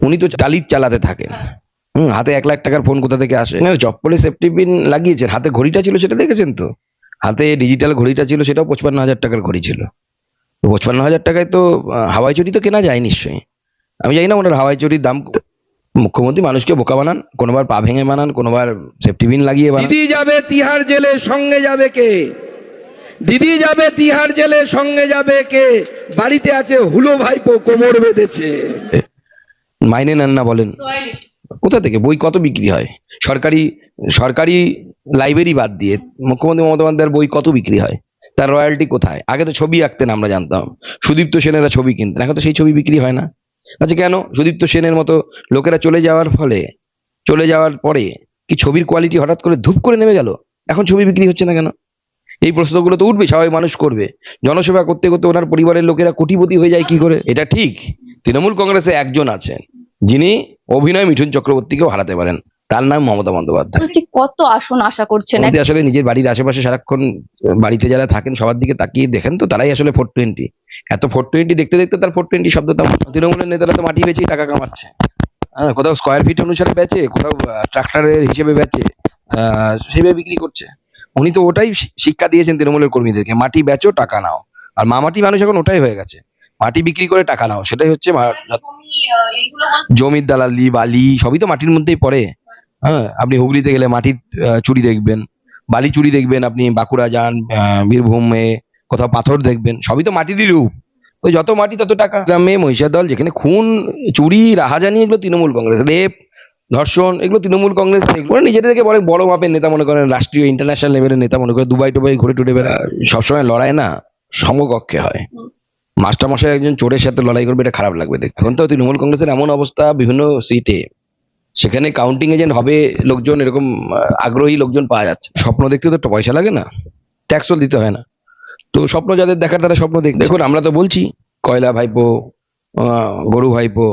উনি তো টালির চালাতে থাকেন। হুম হাতে এক লাখ টাকার ফোন কোথা থেকে আসে? না চপ্পলে সেফটি পিন লাগিয়েছেন। হাতে ঘড়িটা ছিল সেটা দেখেছেন তো? হাতে ডিজিটাল ঘড়িটা ছিল সেটাও পঁচপান্ন হাজার টাকার ঘড়ি ছিল। পঁচপান্ন হাজার টাকায় তো হাওয়াই চটি তো কেনা যায় নিশ্চয়ই। আমি জানি না ওনার হাওয়াই চটির দাম মুখ্যমন্ত্রী মানুষকে বোকা বানান কোনোবার পা ভেঙে বানান কোনোবার সেফটি পিন লাগিয়ে বানান। দিদি যাবে তিহার জেলে সঙ্গে যাবে কে? দিদি যাবে তিহার জেলে সঙ্গে যাবে কে? বাড়িতে আছে হুলো ভাইপো কোমর বেঁধেছে। মাইনে নেন না বলেন। কোথা থেকে? বই কত বিক্রি হয়? সরকারি সরকারি লাইব্রেরি বাদ দিয়ে মুখ্যমন্ত্রী মমতা বন্দ্যোপাধ্যায়ের বই কত বিক্রি হয়? তার রয়্যালটি কোথায়? আগে তো ছবি আঁকতেন আমরা জানতাম। সুদীপ্ত সেনেরা ছবি কিনতেন, এখন তো সেই ছবি বিক্রি হয় না। আচ্ছা কেন? সুদীপ্ত সেনের মতো লোকেরা চলে যাওয়ার ফলে, চলে যাওয়ার পরে কি ছবির কোয়ালিটি হঠাৎ করে ধূপ করে নেমে গেল? এখন ছবি বিক্রি হচ্ছে না কেন? এই প্রশ্নগুলো তো উঠবে স্বাভাবিক মানুষ করবে। জনসেবা করতে করতে ওনার পরিবারের লোকেরা কোটিপতি হয়ে যায় কি করে? এটা ঠিক। তৃণমূল কংগ্রেসে একজন আছেন যিনি অভিনয় মিঠুন চক্রবর্তীকেও হারাতে পারেন। তার নাম মমতা বন্দ্যোপাধ্যায়। কত আসন আশা করছেন? আসলে নিজের বাড়ির আশেপাশে সারাক্ষণ বাড়িতে যারা থাকেন সবার দিকে তাকিয়ে দেখেন তো তারাই আসলে ফোর টোয়েন্টি এত ফোর টোয়েন্টি দেখতে দেখতে তার ফোর টোয়েন্টি শব্দ তৃণমূলের নেতারা তো মাটি বেচেই টাকা কামাচ্ছে। হ্যাঁ কোথাও স্কোয়ার ফিট অনুসারে বেচে কোথাও ট্রাক্টরের হিসেবে বেচে আহ, সেভাবে বিক্রি করছে। উনি তো ওটাই শিক্ষা দিয়েছেন তৃণমূলের কর্মীদেরকে মাটি বেচো টাকা নাও। আর মামাটি মানুষ এখন ওটাই হয়ে গেছে। মাটি বিক্রি করে টাকা নাও সেটাই হচ্ছে জমির দালালি বালি সবই তো মাটির মধ্যেই পড়ে। হ্যাঁ আপনি হুগলিতে গেলে মাটির চুরি দেখবেন বালি চুরি দেখবেন আপনি বাঁকুড়া যান বীরভূমে কোথাও পাথর দেখবেন সবই তো মাটিরই রূপ। ওই যত মাটি তত টাকা। গ্রামে মহিষা দল যেখানে খুন চুরি রাহাজানি এগুলো তৃণমূল কংগ্রেস রেপ ধর্ষণ এগুলো তৃণমূল কংগ্রেস এগুলো নিজেদেরকে বলে বড় মাপের নেতা মনে করেন রাষ্ট্রীয় ইন্টারন্যাশনাল লেভেলের নেতা মনে করে দুবাই টুবাই ঘুরে টুরে বেড়ায় সবসময় লড়াই না সমকক্ষে হয়। মাস্টারমশাই একজন চোরের সাথে লড়াই করবে, এটা খারাপ লাগবে দেখতে। এখন তো তৃণমূল কংগ্রেসের এমন অবস্থা বিভিন্ন সিটে সেখানে কাউন্টিং এজেন্ট হবে লোকজন, এরকম আগ্রহী লোকজন পাওয়া যাচ্ছে। স্বপ্ন দেখতে তো পয়সা লাগে না। ট্যাক্সও দিতে হয় না। তো স্বপ্ন যাদের দেখার, তারা স্বপ্ন দেখ দেখুন, আমরা তো বলছি, কয়লা ভাইপো গরু ভাইপো,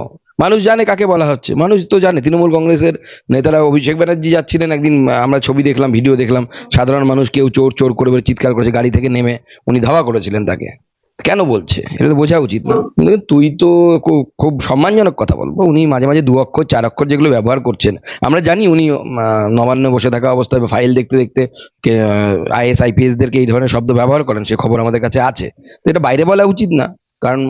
মানুষ জানে কাকে বলা হচ্ছে। মানুষ তো জানে, তৃণমূল কংগ্রেসের নেতারা অভিষেক ব্যানার্জি যাচ্ছিলেন একদিন, আমরা ছবি দেখলাম ভিডিও দেখলাম, সাধারণ মানুষ কেউ চোর চোর করে চিৎকার করেছে, গাড়ি থেকে নেমে, উনি ধাওয়া করেছিলেন তাকে। কেন বলছে? এটা তো বোঝা উচিত না। তুই তো খুব- সম্মানজনক কথা বলব। উনি মাঝে মাঝে দু অক্ষর, চার অক্ষর যেগুলো ব্যবহার করছেন। আমরা জানি উনি নবান্ন বসে থাকা অবস্থায় ফাইল দেখতে দেখতে আইএস আইপিএস দেরকে এই ধরনের শব্দ ব্যবহার করেন। সে খবর আমাদের কাছে আছে। তো এটা বাইরে বলা উচিত না। কারণ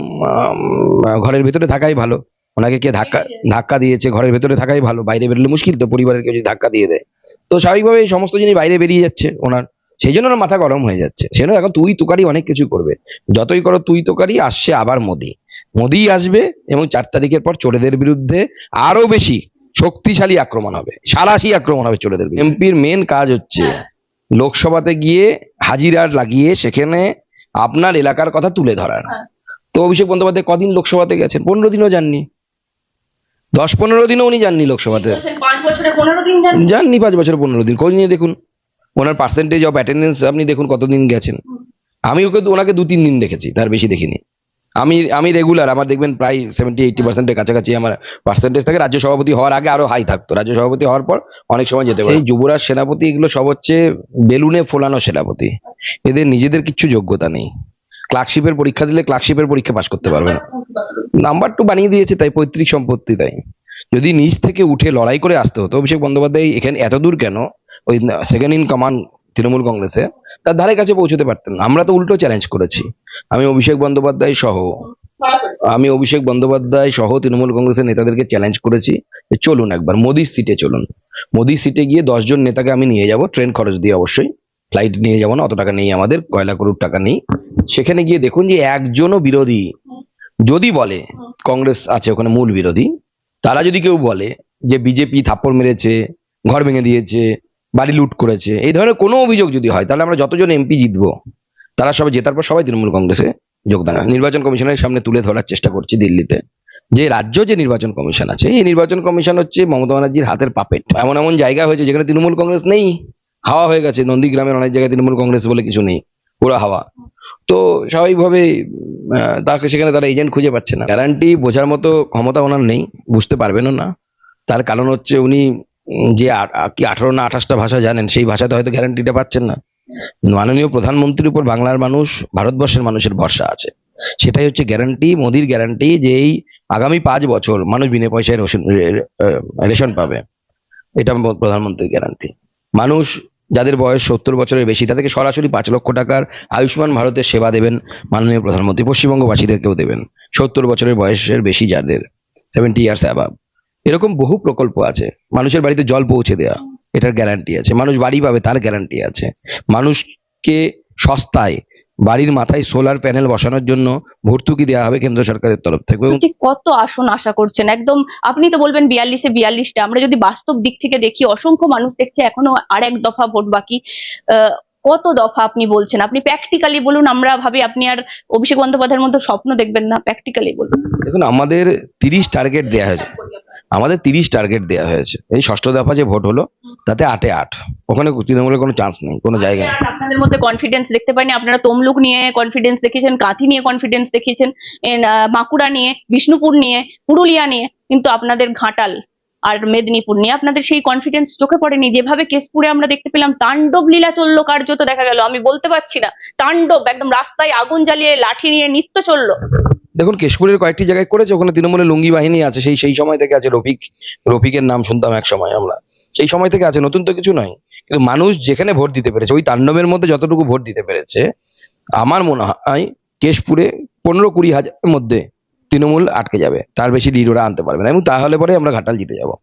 ঘরের ভেতরে থাকাই ভালো। ওনাকে কে ধাক্কা ধাক্কা দিয়েছে, ঘরের ভেতরে থাকাই ভালো। বাইরে বেরোলে মুশকিল তো পরিবারের কেউ যদি ধাক্কা দিয়ে দেয়। তো স্বাভাবিকভাবে সমস্ত জিনিস বাইরে বেরিয়ে যাচ্ছে ওনার। সেই জন্য মাথা গরম হয়ে যাচ্ছে। সেজন্য এখন তুই তোকারি অনেক কিছু করবে। যতই করো তুই তোকারি আসছে আবার মোদি। মোদি আসবে এবং চার তারিখের পর চোরেদের বিরুদ্ধে আরও বেশি শক্তিশালী আক্রমণ হবে। সারাশি আক্রমণ হবে চোরেদের এমপির মেন কাজ হচ্ছে লোকসভাতে গিয়ে হাজিরা লাগিয়ে সেখানে আপনার এলাকার কথা তুলে ধরার। তো অভিষেক বন্দ্যোপাধ্যায় কদিন লোকসভাতে গেছেন? পনেরো দিনও যাননি। দশ পনেরো দিনও উনি যাননি লোকসভাতে। পাঁচ বছরে পনেরো দিন যাননি পাঁচ বছর পনেরো দিন। খোঁজ নিয়ে দেখুন। ওনার পার্সেন্টেজ অফ অ্যাটেন্ডেন্স আপনি দেখুন কতদিন গেছেন। আমি ওকে ওনাকে দু তিন দিন দেখেছি, তার বেশি দেখিনি। আমি আমি রেগুলার আমার দেখবেন প্রায় সেভেন্টি এইটি পার্সেন্টের কাছাকাছি আমার পার্সেন্টেজ থাকে। রাজ্য সভাপতি হওয়ার আগে আরও হাই থাকতো। রাজ্য সভাপতি হওয়ার পর অনেক সময় যেতে পারে। এই যুবরাজ সেনাপতি এগুলো সব হচ্ছে বেলুনে ফোলানো সেনাপতি। এদের নিজেদের কিচ্ছু যোগ্যতা নেই। ক্লার্কশিপের পরীক্ষা দিলে ক্লার্কশিপের পরীক্ষা পাশ করতে পারবে না। নাম্বার টু বানিয়ে দিয়েছে তাই পৈতৃক সম্পত্তি তাই। যদি নিচ থেকে উঠে লড়াই করে আসতে হতো, অভিষেক বন্দ্যোপাধ্যায় এখানে এত দূর কেন? ওই সেকেন্ড ইন কমান্ড তৃণমূল কংগ্রেসে, তার ধারে কাছে পৌঁছতে পারতেন। আমরা তো উল্টো চ্যালেঞ্জ করেছি। আমি অভিষেক বন্দ্যোপাধ্যায় সহ, আমি অভিষেক বন্দ্যোপাধ্যায় সহ তৃণমূল কংগ্রেসের নেতাদেরকে চ্যালেঞ্জ করেছি যে চলুন একবার, মোদির সিটে চলুন। মোদির সিটে গিয়ে দশজন নেতাকে আমি নিয়ে যাব ট্রেন খরচ দিয়ে অবশ্যই। ফ্লাইট নিয়ে যাব না, অত টাকা নেই আমাদের, কয়লা করুর টাকা নেই। সেখানে গিয়ে দেখুন যে একজনও বিরোধী, যদি বলে কংগ্রেস আছে ওখানে মূল বিরোধী, তারা যদি কেউ বলে যে বিজেপি থাপ্পড় মেরেছে, ঘর ভেঙে দিয়েছে বাড়ি লুট করেছে। এই ধরনের কোনো অভিযোগ যদি হয়, তাহলে আমরা যতজন এমপি জিতবো, তারা সবাই জেতার পর সবাই তৃণমূল কংগ্রেসে যোগদান। নির্বাচন কমিশনের সামনে তুলে ধরার চেষ্টা করছি দিল্লিতে। যে রাজ্য যে নির্বাচন কমিশন আছে, এই নির্বাচন কমিশন হচ্ছে মমতা ব্যানার্জির হাতের পাপেট। এমন এমন জায়গা হয়েছে যেখানে তৃণমূল কংগ্রেস নেই। হাওয়া হয়ে গেছে, নন্দীগ্রামের অনেক জায়গায় তৃণমূল কংগ্রেস বলে কিছু নেই। পুরো হাওয়া। তো স্বাভাবিকভাবে তাকে সেখানে তারা এজেন্ট খুঁজে পাচ্ছে না। গ্যারান্টি বোঝার মতো ক্ষমতা ওনার নেই, বুঝতে পারবেনও না। তার কারণ হচ্ছে উনি যে কি আঠারো না আঠাশটা ভাষা জানেন, সেই ভাষাতে হয়তো গ্যারান্টিটা পাচ্ছেন না। মাননীয় প্রধানমন্ত্রীর উপর বাংলার মানুষ, ভারতবর্ষের মানুষের ভরসা আছে। সেটাই হচ্ছে গ্যারান্টি মোদির গ্যারান্টি যে এই আগামী পাঁচ বছর মানুষ বিনা পয়সায় রেশন- রেশন পাবে। এটা প্রধানমন্ত্রীর গ্যারান্টি মানুষ যাদের বয়স সত্তর বছরের বেশি, তাদেরকে সরাসরি পাঁচ লক্ষ টাকার আয়ুষ্মান ভারতের সেবা দেবেন মাননীয় প্রধানমন্ত্রী। পশ্চিমবঙ্গবাসীদেরকেও দেবেন। সত্তর বছরের বয়সের বেশি যাদের সেভেন্টি ইয়ার্স অ্যাবাভ এরকম বহু প্রকল্প আছে। মানুষের বাড়িতে জল পৌঁছে দেওয়া এটার গ্যারান্টি আছে। মানুষ বাড়ি পাবে তার গ্যারান্টি আছে। মানুষকে সস্তায় বাড়ির মাথায় সোলার প্যানেল বসানোর জন্য ভর্তুকি দেওয়া হবে কেন্দ্র সরকারের তরফ থেকে। কত আসন আশা করছেন একদম আপনি তো বলবেন বিয়াল্লিশে বিয়াল্লিশটা আমরা যদি বাস্তব দিক থেকে দেখি অসংখ্য মানুষ দেখছে এখনও আর এক দফা ভোট বাকি। আহ, কত দফা আপনি বলছেন? আপনি প্র্যাকটিক্যালি বলুন আমরা ভাবি আপনি আর অভিষেক বন্দ্যোপাধ্যায়ের মতো স্বপ্ন দেখবেন না প্র্যাকটিক্যালি বলুন। দেখুন আমাদের তিরিশ টার্গেট দেওয়া হয়েছে। আমাদের তিরিশ টার্গেট দেওয়া হয়েছে। এই ষষ্ঠ দফা যে ভোট হলো তাতে আটে আট। ওখানে তৃণমূলের কোনো চান্স নেই কোনো জায়গায় নেই। আপনাদের মধ্যে কনফিডেন্স দেখতে পাইনি। আপনারা তমলুক নিয়ে কনফিডেন্স দেখিয়েছেন কাঁথি নিয়ে কনফিডেন্স দেখিয়েছেন বাঁকুড়া নিয়ে বিষ্ণুপুর নিয়ে পুরুলিয়া নিয়ে কিন্তু আপনাদের ঘাটাল আর মেদিনীপুর নিয়ে। আপনাদের সেই কনফিডেন্স চোখে পড়েনি? যেভাবে কেশপুরে আমরা দেখতে পেলাম, তাণ্ডব লীলা চলল, কার্যত দেখা গেল। আমি বলতে পারছি না। তাণ্ডব, একদম রাস্তায় আগুন জ্বালিয়ে লাঠি নিয়ে নৃত্য চলল। দেখুন, কেশপুরের কয়েকটি জায়গায় করেছে। ওখানে তৃণমূলের লুঙ্গি বাহিনী আছে। সেই সেই সময় থেকে আছে রফিক। রফিকের নাম শুনতাম এক সময় আমরা। সেই সময় থেকে আছে। নতুন তো কিছু নয়। কিন্তু মানুষ যেখানে ভোট দিতে পেরেছে, ওই তাণ্ডবের মধ্যে যতটুকু ভোট দিতে পেরেছে, আমার মনে হয় কেশপুরে পনেরো কুড়ি হাজারের মধ্যে তৃণমূল আটকে যাবে, তার বেশি লিড ওরা আনতে পারবে না। এবং তাহলে পরে আমরা ঘাটাল জিতে যাব।